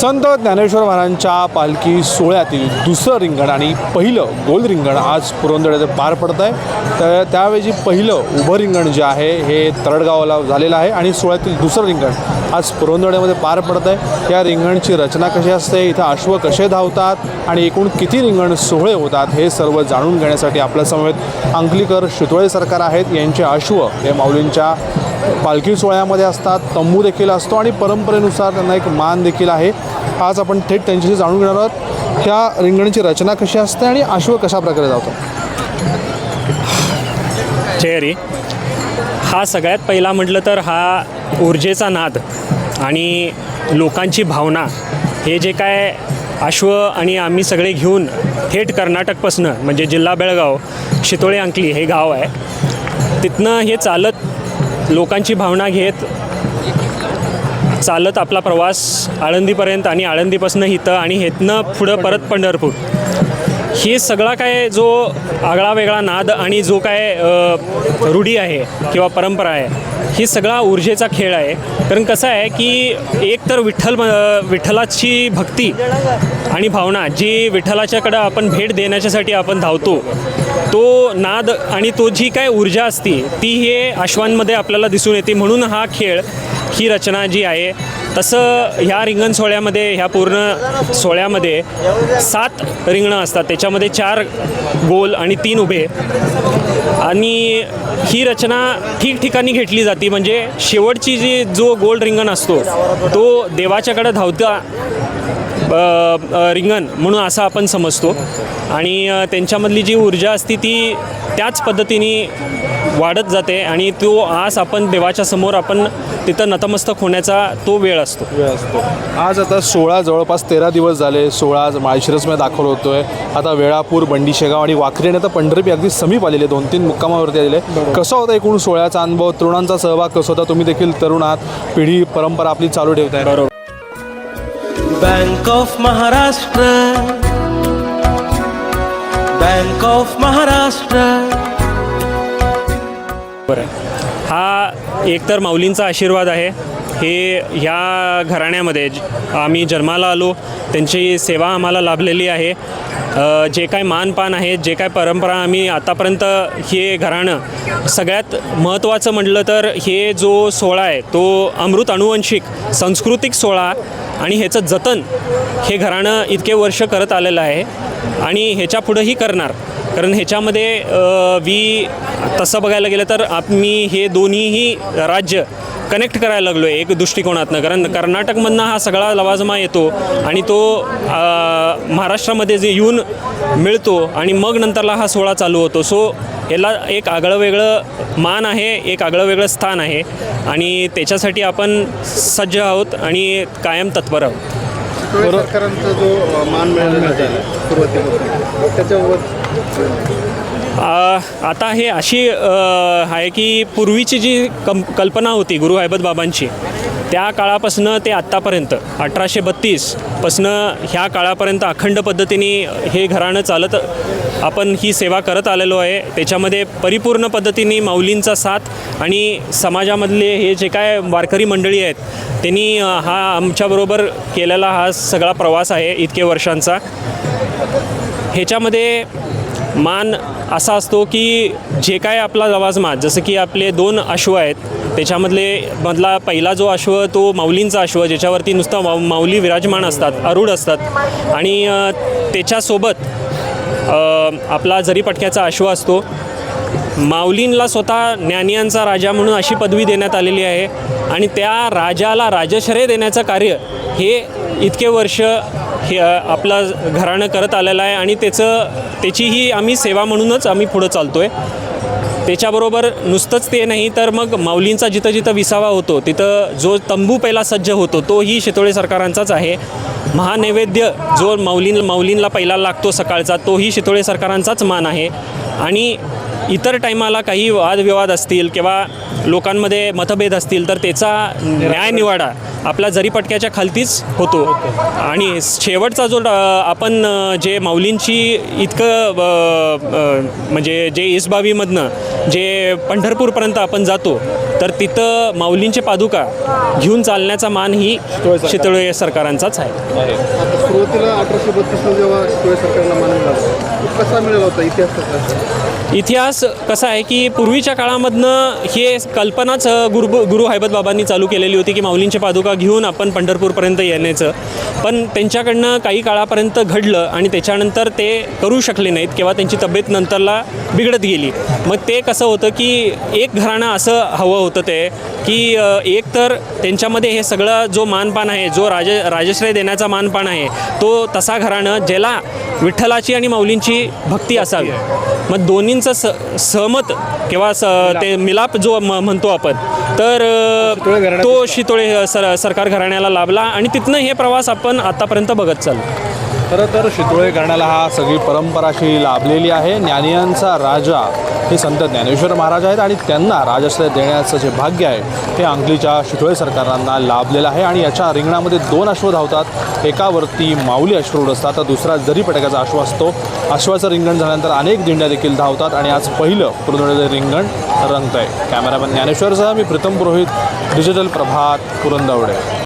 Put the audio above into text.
संत ज्ञानेश्वर महाराजांच्या पालखी सोहळ्यातील दुसरं रिंगण आणि पहिलं गोल रिंगण आज पुरंदर पार पडत आहे. तर त्यावेळी पहिलं उभं रिंगण जे आहे हे तरडगावाला झालेलं आहे आणि सोहळ्यातील दुसरं रिंगण आज पुरंदरमध्ये पार पडत आहे. या रिंगणची रचना कशी असते इथं अश्व कसे धावतात आणि एकूण किती रिंगण सोहळे होतात हे सर्व जाणून घेण्यासाठी आपल्यासमवेत अंकलीकर शितोळे सरकार आहेत. यांचे अश्व हे माऊलींच्या पालखी सोहळ्यामध्ये असतात तंबू देखील असतो आणि परंपरेनुसार त्यांना एक मान देखील आहे. आज आपण थेट त्यांच्याशी जाणून घेणार आहोत ह्या रिंगणची रचना कशी असते आणि अश्व कशा प्रकारे जातो? चेहरी हा सगळ्यात पहिला म्हटलं तर हा ऊर्जेचा नाद आणि लोकांची भावना हे जे काय अश्व आणि आम्ही सगळे घेऊन थेट कर्नाटकपासनं म्हणजे जिल्हा बेळगाव शितोळे अंकली हे गाव आहे तिथनं हे चालत लोकांची भावना घेत चालत आपला प्रवास आळंदीपर्यंत आणि आळंदीपासून इथं आणि हेतनं पुढं परत पंढरपूर. हे सगळा काय जो आगळा वेगळा नाद आणि जो काय रूढी आहे किंवा परंपरा आहे ही सगळा ऊर्जेचा खेळ आहे. कारण कसं आहे की एक तर विठ्ठल विठ्ठलाची भक्ती आणि भावना जी विठ्ठलाच्याकडं आपण भेट देण्याच्यासाठी आपण धावतो तो नाद आणि तो जी काय ऊर्जा असती ती हे अश्वांमध्ये आपल्याला दिसून येते. म्हणून हा खेळ ही रचना जी आहे तसं ह्या रिंगण सोहळ्यामध्ये ह्या पूर्ण सोहळ्यामध्ये सात रिंगणं असतात. त्याच्यामध्ये चार गोल आणि तीन उभे. आणि ही रचना ठिकठिकाणी घेतली जाते. म्हणजे शेवटची जी जो गोल रिंगण असतो तो देवाच्याकडे धावता रिंगण म्हणून असं आपण समजतो. आणि त्यांच्यामधली जी ऊर्जा असते ती त्याच पद्धतीने वाढत जाते आणि तो आस आपण देवाच्या समोर आपण तिथं नतमस्तक होण्याचा तो वेळ असतो. वेळ असतो. आज आता सोळा जवळपास तेरा दिवस झाले. सोळा आज माळशिरसमध्ये दाखल होतोय. आता वेळापूर बंडी शेगाव आणि वाखरी आणि आता पंढरपी अगदी समीप आलेले दोन तीन मुक्कामावरती आलेले कसा होता एकूण सोहळ्याचा अनुभव? तरुणांचा सहभाग कसा होता? तुम्ही देखील तरुण आहात. पिढी परंपरा आपली चालू ठेवताय बरोबर. Bank of Maharashtra bank of Maharashtra बरं. हा एकतर माऊलींचा आशीर्वाद आहे. हे ह्या घराण्यामध्ये आम्ही जन्माला आलो. त्यांची सेवा आम्हाला लाभलेली आहे. जे काय मानपान आहेत जे काय परंपरा आम्ही आतापर्यंत हे घराणं सगळ्यात महत्त्वाचं म्हटलं तर हे जो सोहळा आहे तो अमृत अनुवंशिक सांस्कृतिक सोहळा आणि ह्याचं जतन हे घराणं इतके वर्ष करत आलेलं आहे आणि ह्याच्या पुढंही करणार. कारण ह्याच्यामध्ये वी तसं बघायला गेलं तर आम्ही हे दोन्हीही राज्य कनेक्ट करायला लागलो आहे एक दृष्टिकोनातनं. कारण कर्नाटकमधनं हा सगळा लवाजमा येतो आणि तो महाराष्ट्रामध्ये जे येऊन मिळतो आणि मग नंतरला हा सोहळा चालू होतो. सो याला एक आगळं वेगळं मान आहे एक आगळं वेगळं स्थान आहे आणि त्याच्यासाठी आपण सज्ज आहोत आणि कायम तत्पर आहोत. जो मान मिळाला त्याच्यावर आता हे अशी आहे की पूर्वीची जी कम कल्पना होती गुरु हैबत बाबांची त्या काळापासनं ते आत्तापर्यंत अठराशे बत्तीसपासनं ह्या काळापर्यंत अखंड पद्धतीने हे घराणं चालत आपण ही सेवा करत आलेलो आहे. त्याच्यामध्ये परिपूर्ण पद्धतीने माऊलींचा साथ आणि समाजामधले हे जे काय वारकरी मंडळी आहेत त्यांनी हा आमच्याबरोबर केलेला हा सगळा प्रवास आहे इतके वर्षांचा. ह्याच्यामध्ये मान असा असतो की जे काय आपला लवाजमा जसं की आपले दोन अश्व आहेत त्याच्यामधले मधला पहिला जो अश्व तो माऊलींचा अश्व ज्याच्यावरती नुसतं माऊ माऊली विराजमान असतात अरूढ असतात. आणि त्याच्यासोबत आपला जरी पटक्याचा अश्व असतो माऊलींला स्वतः ज्ञानियांचा राजा म्हणून अशी पदवी देण्यात आलेली आहे. आणि त्या राजाला राजश्रय देण्याचं कार्य हे इतके वर्ष हे आपलं घराणं करत आलेलं आहे. आणि त्याचं त्याचीही आम्ही सेवा म्हणूनच आम्ही पुढं चालतो आहे त्याच्याबरोबर नुसतंच ते नाही तर मग माऊलींचा जिथं जिथं विसावा होतो तिथं जो तंबू पहिला सज्ज होतो तोही शितोळे सरकारांचाच आहे. महानैवेद्य जो माऊलीं माऊलींला पहिला लागतो सकाळचा तोही शितोळे सरकारांचाच मान आहे. आणि इतर टायमाला काही वादविवाद असतील किंवा लोकांमध्ये मतभेद असतील तर त्याचा न्याय निवाडा आपल्या जरीपटक्याच्या खालतीच होतो. आणि शेवटचा जो आपण जे माऊलींची इतकं म्हणजे जे इसबावीमधनं जे पंढरपूरपर्यंत आपण जातो तर तिथं माऊलींचे पादुका घेऊन चालण्याचा मान ही शितळे सरकारांचाच आहे. आता सुरुवातीला अठराशे बत्तीसला जेव्हा शिवाय सरकारला मान मिळाला तो कसा मिळाला होता इतिहास इतिहास कसं आहे की पूर्वीच्या काळामधनं हे कल्पनाच गुरु गुरु हैबत बाबांनी चालू केलेली होती की माऊलींचे पादुका घेऊन आपण पंढरपूरपर्यंत येण्याचं. पण त्यांच्याकडनं काही काळापर्यंत घडलं आणि त्याच्यानंतर ते करू शकले नाहीत किंवा त्यांची तब्येत नंतरला बिघडत गेली. मग ते कसं होतं की एक घराणं असं हवं होतं ते की एक तर त्यांच्यामध्ये हे सगळं जो मानपान आहे जो राज राजश्रय देण्याचा मानपान आहे तो तसा घराणं ज्याला विठ्ठलाची आणि माऊलींची भक्ती असावी. मग दोन्हींचं स सहमत किंवा स ते मिलाप जो म्हणतो आपण तर तो शितोळे सर सरकार घराण्याला लाभला आणि तिथनं हे प्रवास आपण आतापर्यंत बघत चाल. खरं तर शितोळे करण्याला हा सगळी परंपराशी लाभलेली आहे. ज्ञानियांचा राजा हे संत ज्ञानेश्वर महाराज आहेत आणि त्यांना राजाश्रय देण्याचं जे भाग्य आहे ते अंकलीच्या शितोळे सरकारांना लाभलेलं आहे. आणि याच्या रिंगणामध्ये दोन अश्व धावतात. एकावरती माऊली अश्वरूढ असतात. तर दुसरा जरी पटकाचा अश्व असतो अश्वाचं रिंगण झाल्यानंतर अनेक दिंड्या देखील धावतात आणि आज पहिलं पुरंदरचं रिंगण रंगत आहे कॅमेरामॅन ज्ञानेश्वरसह मी प्रीतम पुरोहित डिजिटल प्रभात पुरंदवडे.